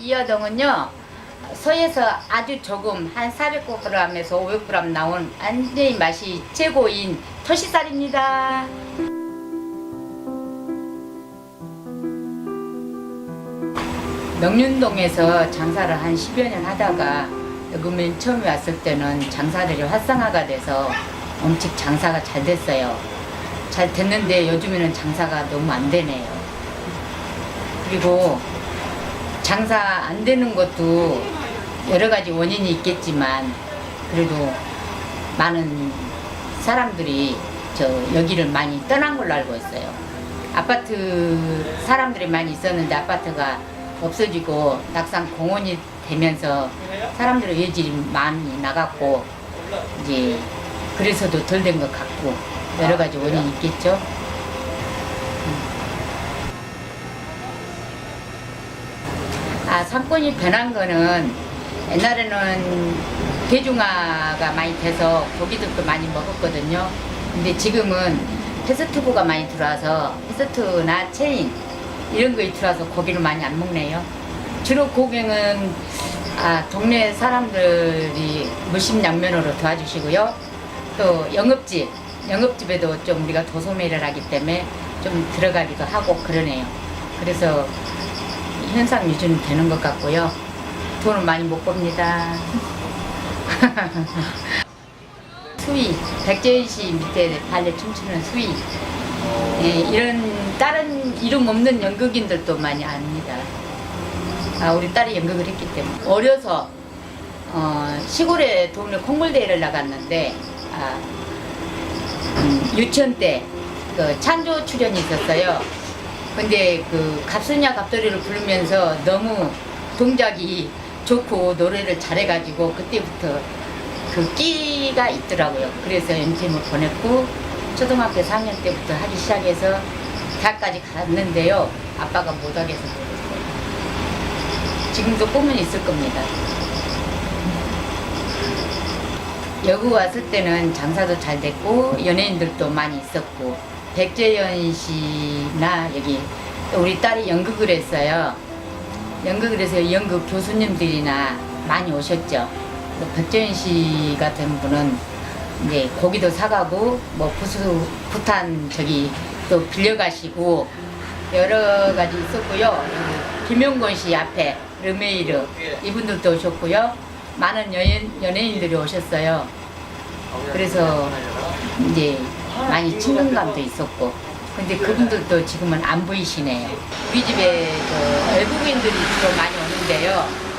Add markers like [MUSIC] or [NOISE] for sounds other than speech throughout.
이어동은요 서에서 아주 조금 한 400g에서 500g 나온 완전히 맛이 최고인 토시살입니다. 명륜동에서 장사를 한 10여 년 하다가 여기 맨 처음에 왔을 때는 장사들이 활성화가 돼서 엄청 장사가 잘 됐어요. 잘 됐는데 요즘에는 장사가 너무 안 되네요. 그리고 장사 안 되는 것도 여러 가지 원인이 있겠지만 그래도 많은 사람들이 저 여기를 많이 떠난 걸로 알고 있어요. 아파트 사람들이 많이 있었는데 아파트가 없어지고 낙산 공원이 되면서 사람들의 외질이 많이 나갔고 이제 그래서도 덜 된 것 같고 여러 가지 원인이 있겠죠. 상권이 변한 거는 옛날에는 대중화가 많이 돼서 고기들도 많이 먹었거든요. 근데 지금은 패스트푸드가 많이 들어와서 패스트나 체인 이런 거에 들어와서 고기를 많이 안 먹네요. 주로 고객은 아, 동네 사람들이 무심양면으로 도와주시고요. 또 영업집, 영업집에도 좀 우리가 도소매를 하기 때문에 좀 들어가기도 하고 그러네요. 그래서 현상 유지는 되는 것 같고요. 돈을 많이 못 법니다. [LAUGHS] 수위, 백재현 씨 밑에 발레 춤추는 수위. 예, 이런 다른 이름 없는 연극인들도 많이 압니다. 아, 우리 딸이 연극을 했기 때문에. 어려서 어, 시골에 동네 콩물대회를 나갔는데 아, 음, 유치원 때 그 찬조 출연이 있었어요. 근데 그 갑순야 갑돌이를 부르면서 너무 동작이 좋고 노래를 잘해가지고 그때부터 그 끼가 있더라고요. 그래서 MTM을 보냈고 초등학교 4학년 때부터 하기 시작해서 대학까지 갔는데요. 아빠가 못하게서 못했어요. 지금도 꿈은 있을 겁니다. 여기 왔을 때는 장사도 잘 됐고 연예인들도 많이 있었고 백재현 씨나 여기 또 우리 딸이 연극을 했어요. 연극을 해서 연극 교수님들이나 많이 오셨죠. 또 백재현 씨 같은 분은 이제 고기도 사가고 뭐 부수 부탄 저기 또 빌려가시고 여러 가지 있었고요. 김용건 씨 앞에 르메이르 이분들도 오셨고요. 많은 연예인, 연예인들이 오셨어요. 그래서 이제 많이 친근감도 있었고 근데 그분들도 지금은 안 보이시네요. 우리 집에 그 외국인들이 주로 많이 오는데요.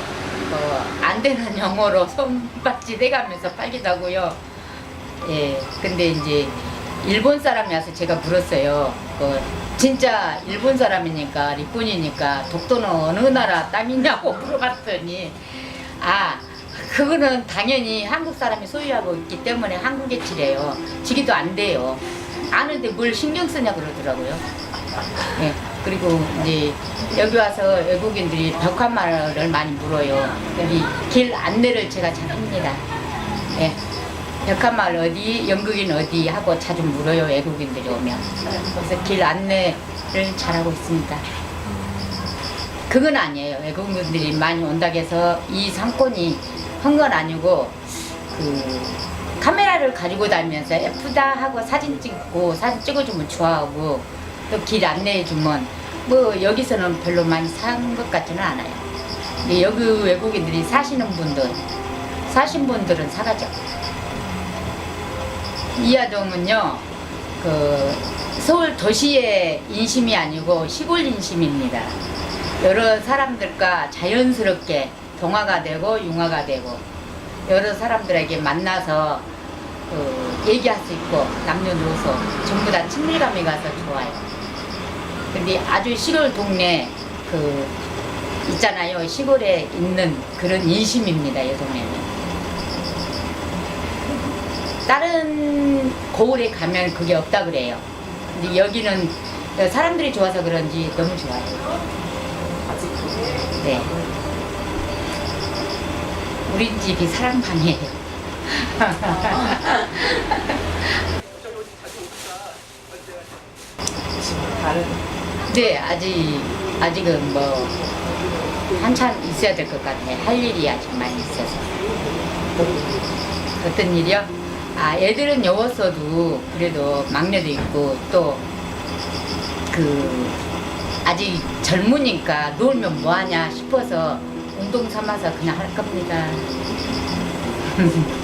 어, 안 되는 영어로 [LAUGHS] 손바지 대가면서 팔기도 하고요. 예, 근데 이제 일본 사람이 와서 제가 물었어요. 그 진짜 일본 사람이니까 일본이니까 독도는 어느 나라 땅이냐고 [LAUGHS] 물어봤더니 아 그거는 당연히 한국 사람이 소유하고 있기 때문에 한국에 치래요. 지기도 안 돼요. 아는데 뭘 신경 쓰냐 그러더라고요. 예. 그리고 이제 여기 와서 외국인들이 벽화말을 많이 물어요. 여기 길 안내를 제가 잘 합니다. 예. 벽화말 어디, 연극인 어디 하고 자주 물어요. 외국인들이 오면. 그래서 길 안내를 잘하고 있습니다. 그건 아니에요. 외국인들이 많이 온다고 해서 이 상권이 한 건 아니고 그 카메라를 가지고 다니면서 예쁘다 하고 사진 찍고 사진 찍어주면 좋아하고 또 길 안내해주면 뭐 여기서는 별로 많이 산 것 같지는 않아요. 여기 외국인들이 사시는 분들 사신 분들은 사가죠. 이하동은요 그 서울 도시의 인심이 아니고 시골 인심입니다. 여러 사람들과 자연스럽게 동화가 되고 융화가 되고 여러 사람들에게 만나서 그 얘기할 수 있고 남녀노소 전부 다 친밀감이 가서 좋아요. 근데 아주 시골 동네 그 있잖아요. 시골에 있는 그런 인심입니다. 이 동네는. 다른 고을에 가면 그게 없다 그래요. 근데 여기는 사람들이 좋아서 그런지 너무 좋아요. 네. 우리 집이 사랑방이에요. 네, 아직, 아직은 뭐, 한참 있어야 될 것 같아요. 할 일이 아직 많이 있어서. 어떤 일이요? 아, 애들은 여웠어도 그래도 막내도 있고 또 그 아직 젊으니까 놀면 뭐하냐 싶어서 운동 삼아서 그냥 할 겁니다. [LAUGHS]